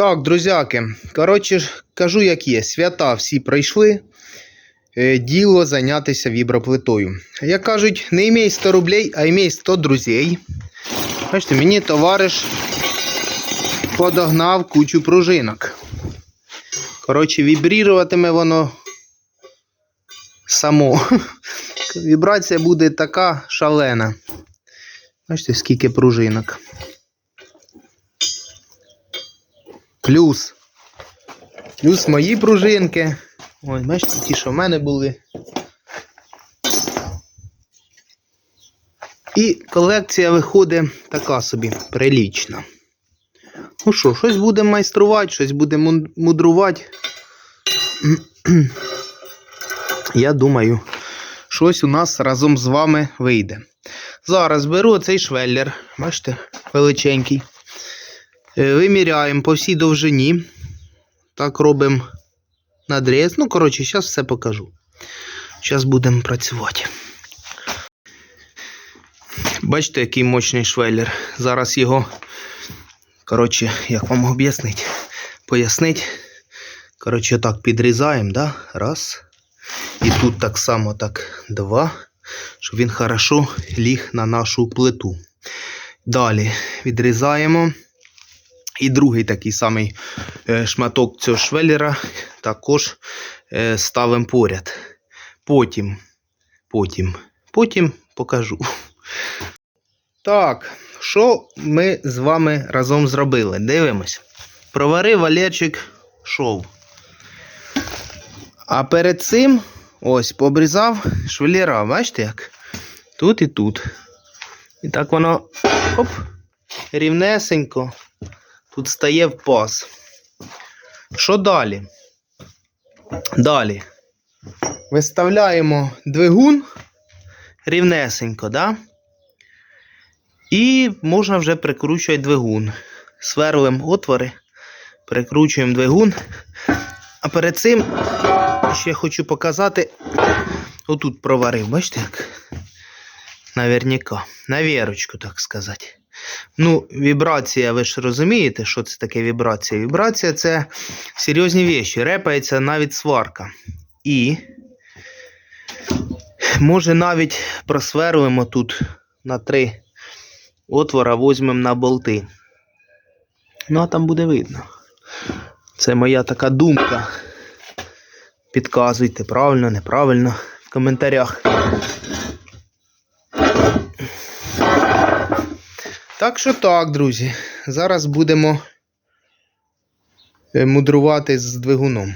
Так, друзяки, коротше, кажу, як є. Свята всі пройшли. Е, Діло зайнятися віброплитою. Як кажуть, не імей 100 рублей, а імей 100 друзей. Бачите, мені товариш подогнав кучу пружинок. Коротше, вібріруватиме воно само. Вібрація буде така шалена. Бачите, скільки пружинок. Плюс. Плюс мої пружинки. Ой, бачите, ті, що в мене були. І колекція виходить така собі прилічна. Ну що, щось будемо майструвати, щось будемо мудрувати. Я думаю, щось у нас разом з вами вийде. Зараз беру цей швеллер, бачите, величенький. Е, Виміряємо по всій довжині. Так робимо надріз. Ну, коротше, зараз все покажу. Зараз будемо працювати. Бачите, який мощний швеллер. Зараз його, коротше, як вам об'яснити? Пояснити. Коротше, так підрізаємо, да? Раз. І тут так само так два. Щоб він хорошо ліг на нашу плиту. Далі відрізаємо. І другий такий самий е, шматок цього швеллера також е, ставимо поряд. Потім, потім, потім покажу. Так, що ми з вами разом зробили? Дивимось. Проварив Валерчик шов. А перед цим ось побрізав швеллера. Бачите як? Тут і тут. І так воно оп, рівнесенько тут стає в паз. Що далі? Далі. Виставляємо двигун рівнесенько, да? І можна вже прикручувати двигун. Сверлимо отвори, прикручуємо двигун. А перед цим ще хочу показати. Отут проварив, бачите як? Наверняка. На вірочку, так сказати. Ну, вібрація, ви ж розумієте, що це таке вібрація? Вібрація це серйозні віші. Репається навіть сварка. І може навіть просверлимо тут на три отвора, візьмемо на болти. Ну, а там буде видно. Це моя така думка. Підказуйте, правильно, неправильно в коментарях. Так що так, друзі. Зараз будемо е, мудрувати з двигуном.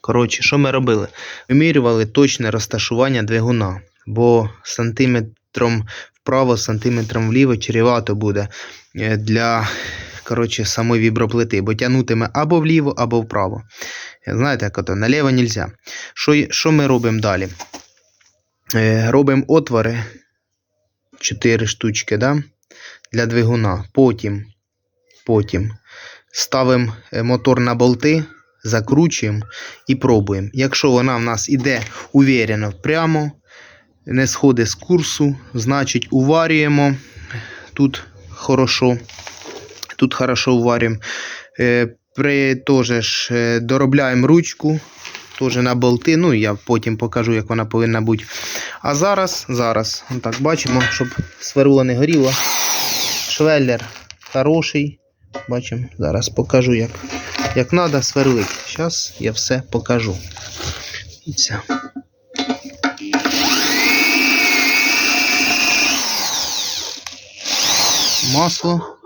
Коротше, що ми робили? Вимірювали точне розташування двигуна, бо сантиметром вправо, сантиметром вліво чревато буде е, для коротше, самої віброплити, бо тягнутиме або вліво, або вправо. Е, Знаєте, як ото, наліво нельзя. Що, що ми робимо далі? Робимо отвори 4 штучки, да? Для двигуна. Потім, потім ставимо е, мотор на болти, закручуємо і пробуємо. Якщо вона в нас іде увірено прямо, не сходить з курсу, значить уварюємо. Тут хорошо. Тут хорошо уварюємо. Е, При теж ж е, доробляємо ручку. Теж на болти, ну я потім покажу, як вона повинна бути. А зараз, зараз, так бачимо, щоб сверло не горіло. Швеллер хороший. Бачимо, зараз покажу, як як треба сверлити. Зараз я все покажу. Дивіться. Масло.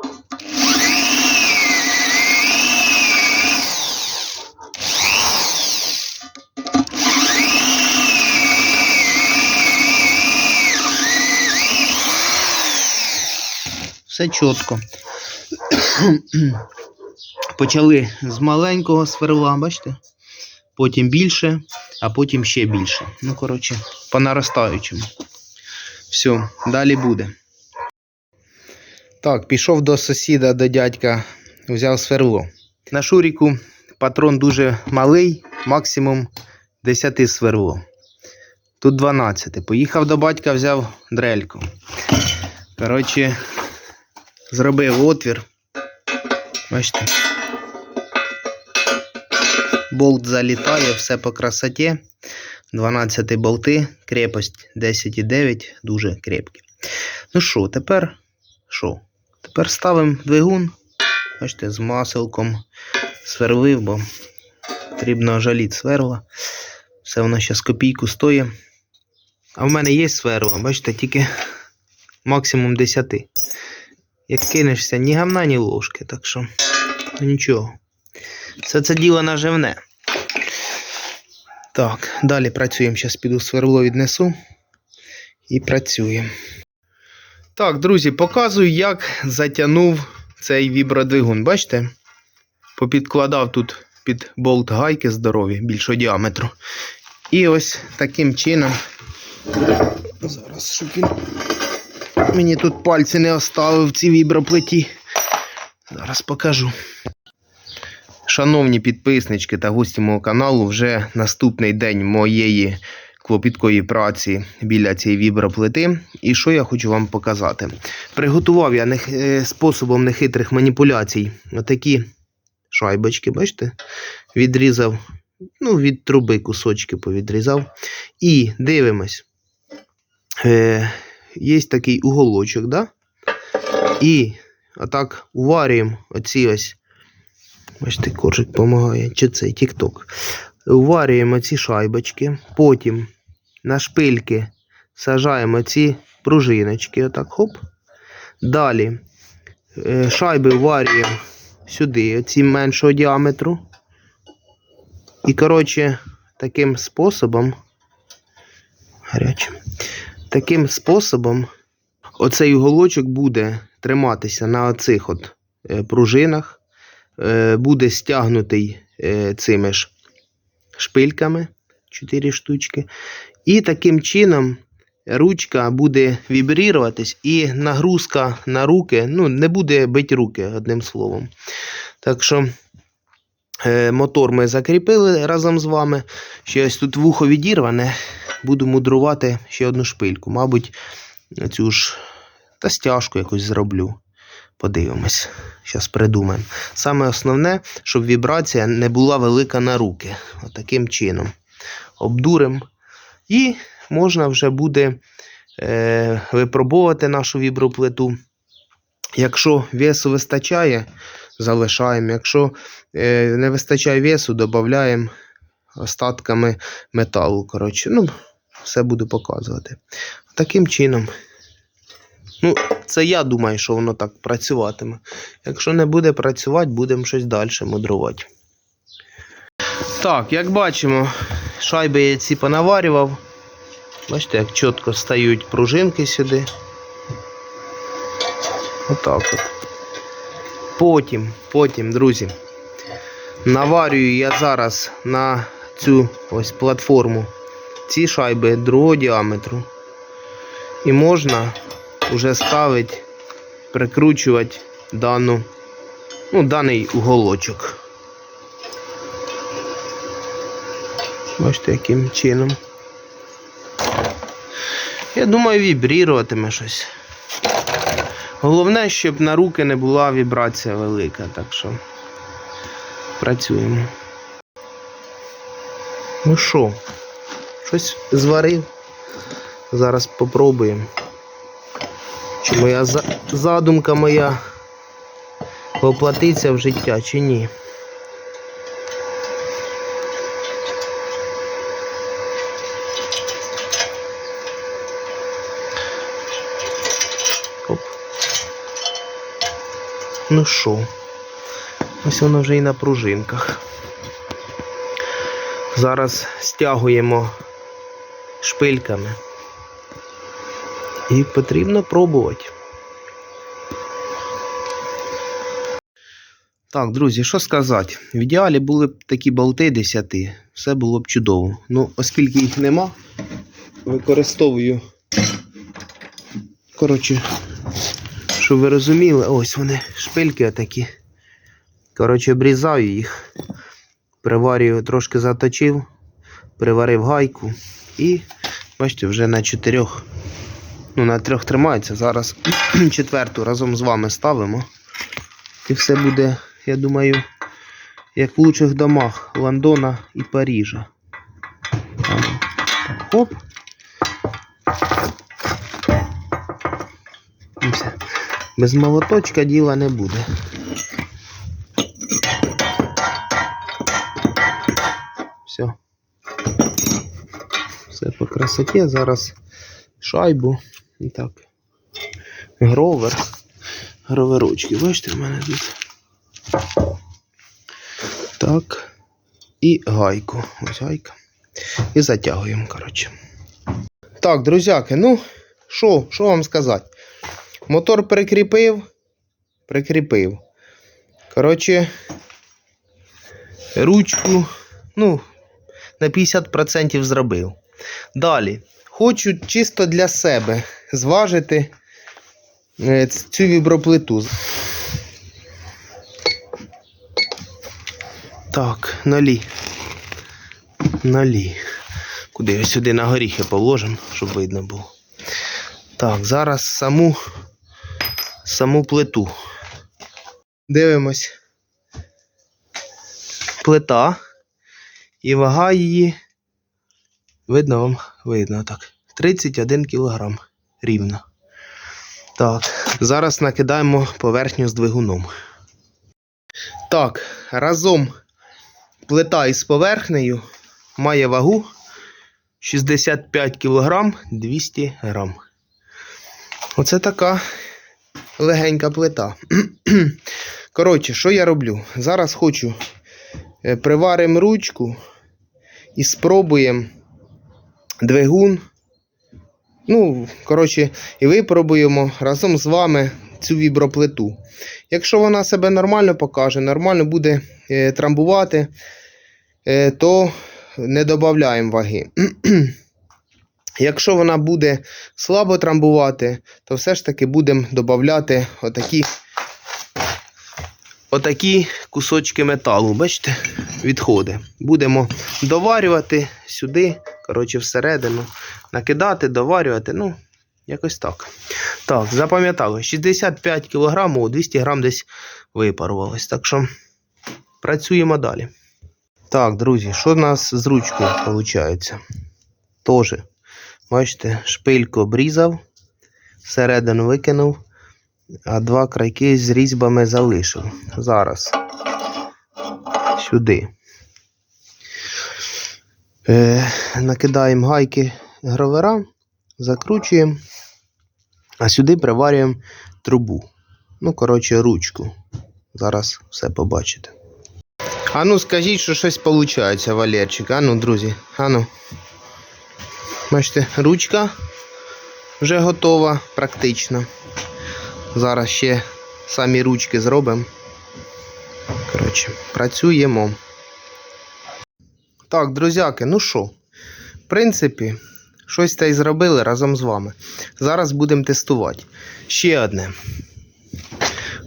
Все чітко. Почали з маленького сверла, бачите? Потім більше, а потім ще більше. Ну, коротше, по наростаючому. Все, далі буде. Так, пішов до сусіда, до дядька, взяв сверло. На шуріку патрон дуже малий, максимум 10 сверло. Тут 12. Поїхав до батька, взяв дрельку. Коротше, зробив отвір. Бачите, болт залітає, все по красоті. 12 болти, крепость 10,9, дуже крепкі. Ну що, тепер що? Тепер ставимо двигун. Бачите, з маселком сверлив, бо потрібно жаліти сверла. Все воно зараз копійку стоїть. А в мене є сверла, бачите, тільки максимум 10. Як кинешся, ні гамна, ні ложки, так що ну, нічого. Все це діло наживне. Так, далі працюємо. Зараз піду сверло віднесу і працюємо. Так, друзі, показую, як затягнув цей вібродвигун. Бачите? Попідкладав тут під болт гайки здорові, більшого діаметру. І ось таким чином. Зараз, щоб він мені тут пальці не оставив в цій віброплиті. Зараз покажу. Шановні підписнички та гості мого каналу, вже наступний день моєї клопіткої праці біля цієї віброплити. І що я хочу вам показати? Приготував я е, способом нехитрих маніпуляцій отакі шайбочки, бачите? Відрізав, ну, від труби кусочки повідрізав. І дивимось. Є такий уголочок, да? І отак уварюємо оці ось. Бачите, коржик допомагає. Чи цей тік-ток. Уварюємо ці шайбочки. Потім на шпильки сажаємо ці пружиночки. Отак, хоп. Далі е, шайби варюємо сюди, оці меншого діаметру. І, коротше, таким способом. Гарячим. Таким способом оцей уголочок буде триматися на оцих от е, пружинах, е, буде стягнутий е, цими ж шпильками, 4 штучки. І таким чином ручка буде вібріруватись, і нагрузка на руки ну, не буде бити руки, одним словом. Так що мотор ми закріпили разом з вами. Ще ось тут вухо відірване. Буду мудрувати ще одну шпильку. Мабуть, цю ж та стяжку якось зроблю. Подивимось. Зараз придумаємо. Саме основне, щоб вібрація не була велика на руки. Отаким чином. Обдуримо. І можна вже буде е, випробовувати нашу віброплиту. Якщо весу вистачає, залишаємо. Якщо е, не вистачає весу, додаємо остатками металу. Коротше, ну, все буду показувати. Таким чином. Ну, це я думаю, що воно так працюватиме. Якщо не буде працювати, будемо щось далі мудрувати. Так, як бачимо, шайби я ці понаварював. Бачите, як чітко стають пружинки сюди. Отак от. Потім, потім, друзі, наварюю я зараз на цю ось платформу ці шайби другого діаметру. І можна вже ставити, прикручувати дану, ну, даний уголочок. Бачите, яким чином. Я думаю, вібріруватиме щось. Головне, щоб на руки не була вібрація велика, так що працюємо. Ну що, щось зварив. Зараз попробуємо. Чи моя за- задумка моя воплотиться в життя, чи ні. Оп. Ну що, ось воно вже і на пружинках. Зараз стягуємо шпильками. І потрібно пробувати. Так, друзі, що сказати? В ідеалі були б такі болти 10, все було б чудово. Ну, оскільки їх нема, використовую. Коротше, щоб ви розуміли, ось вони, шпильки отакі. Коротше, обрізаю їх, приварюю, трошки заточив, приварив гайку і, бачите, вже на чотирьох, ну, на трьох тримається. Зараз четверту разом з вами ставимо. І все буде, я думаю, як в лучших домах Лондона і Парижа. Все. Без молоточка діла не буде. Все. Все по красоті. Зараз шайбу. І так. Гровер. Гроверочки. Бачите, в мене тут. Так. І гайку. Ось гайка. І затягуємо, коротше. Так, друзяки, ну, що, що вам сказати? Мотор прикріпив. Прикріпив. Коротше, ручку, ну, на 50% зробив. Далі. Хочу чисто для себе зважити е, цю віброплиту. Так, нолі. Нолі. Куди сюди на горіхи положимо, щоб видно було. Так, зараз саму, саму плиту. Дивимось. Плита. І вага її. Видно вам? Видно так. 31 кг рівно. Так, зараз накидаємо поверхню з двигуном. Так, разом плита із поверхнею має вагу 65 кг 200 грам. Оце така легенька плита. Коротше, що я роблю? Зараз хочу е, приваримо ручку і спробуємо двигун. Ну, коротше, і випробуємо разом з вами цю віброплиту. Якщо вона себе нормально покаже, нормально буде е, трамбувати, е, то не додаємо ваги. Якщо вона буде слабо трамбувати, то все ж таки будемо додати отакі, отакі кусочки металу. Бачите, відходи. Будемо доварювати сюди, коротше, всередину, накидати, доварювати. Ну, якось так. Так, запам'ятали, 65 кг, 200 грам десь випарувалось. Так що працюємо далі. Так, друзі, що в нас з ручкою виходить? Тоже, бачите, шпильку обрізав, всередину викинув, а два крайки з різьбами залишив. Зараз сюди. Е, накидаємо гайки гровера, закручуємо, а сюди приварюємо трубу. Ну, коротше, ручку. Зараз все побачите. А ну скажіть, що щось виходить, Валерчик. А ну, друзі, а ну. Бачите, ручка вже готова практично. Зараз ще самі ручки зробимо. Коротше, працюємо. Так, друзяки, ну що, в принципі, щось та й зробили разом з вами. Зараз будемо тестувати. Ще одне.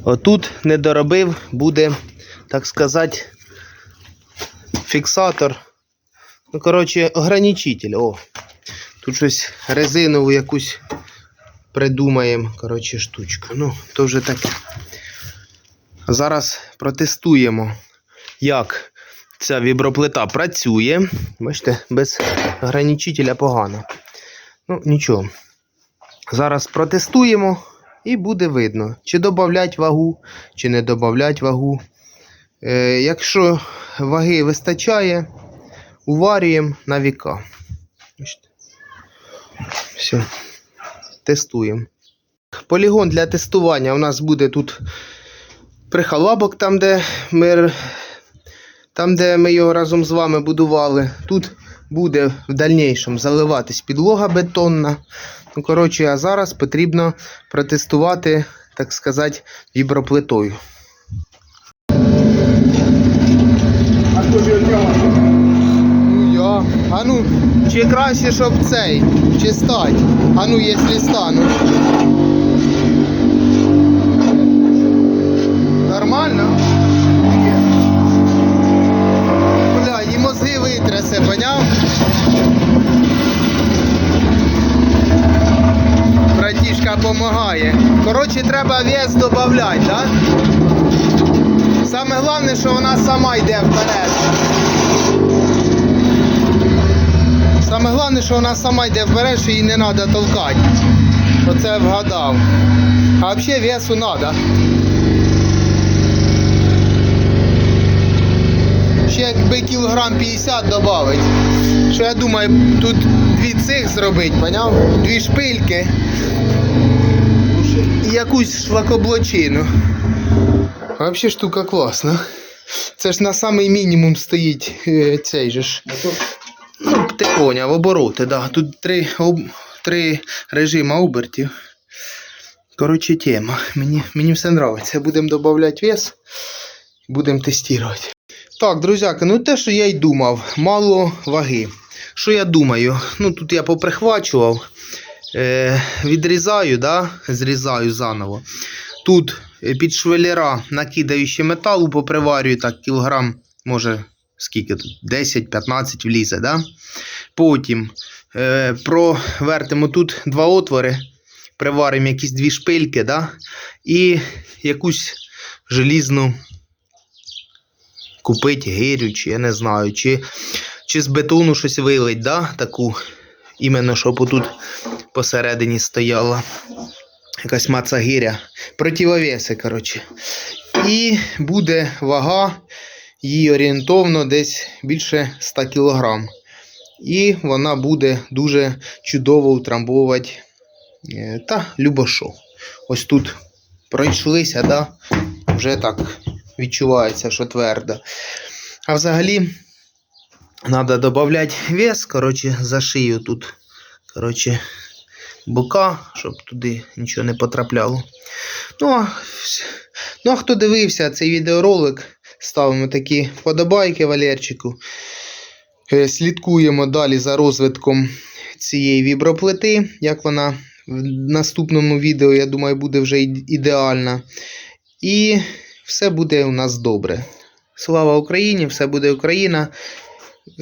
Отут не доробив, буде, так сказати, фіксатор. Ну, коротше, ограничитель. О. Тут щось резинову якусь придумаємо. Коротше, штучку. Ну, то вже таке. Зараз протестуємо, як ця віброплита працює. Бачите, без ограничителя погано. Ну, нічого. Зараз протестуємо і буде видно, чи додавлять вагу, чи не додавлять вагу. Е, якщо ваги вистачає, уварюємо на віка. Бачите? Все. Тестуємо. Полігон для тестування у нас буде тут прихалабок, там, де ми, там, де ми його разом з вами будували. Тут буде в дальнішому заливатись підлога бетонна. Ну, коротше, а зараз потрібно протестувати, так сказати, віброплитою. А хто ж його? Ну я. А ну, чи краще, щоб цей, чи стать? А ну, якщо стану. Нормально? Бля, і мозги витрясе, поняв? Братішка допомагає. Коротше, треба вес додати, так? Саме головне, що вона сама йде вперед. Саме головне, що вона сама йде вперед, що їй не треба толкати. Оце вгадав. А взагалі весу треба. Ще якби кілограм 50 додати. Що я думаю, тут дві цих зробити, поняв? Дві шпильки і якусь шлакоблочину. Взагалі штука класна. Це ж на самий мінімум стоїть е, цей же ж. Ну, ти обороти, да. Тут три, об, три режима обертів. Коротше, тема. Мені, мені все подобається. Будемо додавати вес, будемо тестувати. Так, друзяки, ну те, що я й думав, мало ваги. Що я думаю? Ну тут я поприхвачував, е, відрізаю, да? зрізаю заново. Тут е, під швеллера накидаю ще металу, поприварюю так кілограм, може скільки тут, 10-15 влізе. Да? Потім е, провертимо тут два отвори, приваримо якісь дві шпильки, да? і якусь желізну купити гирю, чи я не знаю, чи, чи з бетону щось вилить, да? таку, іменно щоб отут посередині стояла якась мацагиря. Противовеси, коротше. І буде вага її орієнтовно десь більше 100 кг. І вона буде дуже чудово утрамбовувати е, та любошо. Ось тут пройшлися, да? вже так відчувається, що твердо. А взагалі, треба додати вес, коротше, за шию тут. Коротше, бока, щоб туди нічого не потрапляло. Ну, ну, а хто дивився цей відеоролик, ставимо такі вподобайки Валерчику. Е, Слідкуємо далі за розвитком цієї віброплити. Як вона в наступному відео, я думаю, буде вже ідеальна. І все буде у нас добре. Слава Україні! Все буде Україна.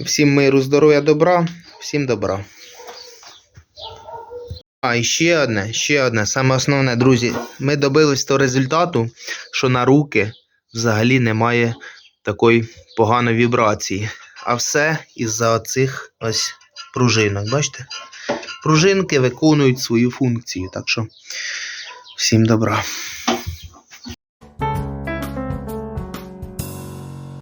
Всім миру, здоров'я, добра, всім добра. А, і ще одне, ще одне, саме основне, друзі. Ми добились того результату, що на руки взагалі немає такої поганої вібрації. А все із-за цих ось пружинок. Бачите? Пружинки виконують свою функцію. Так що всім добра.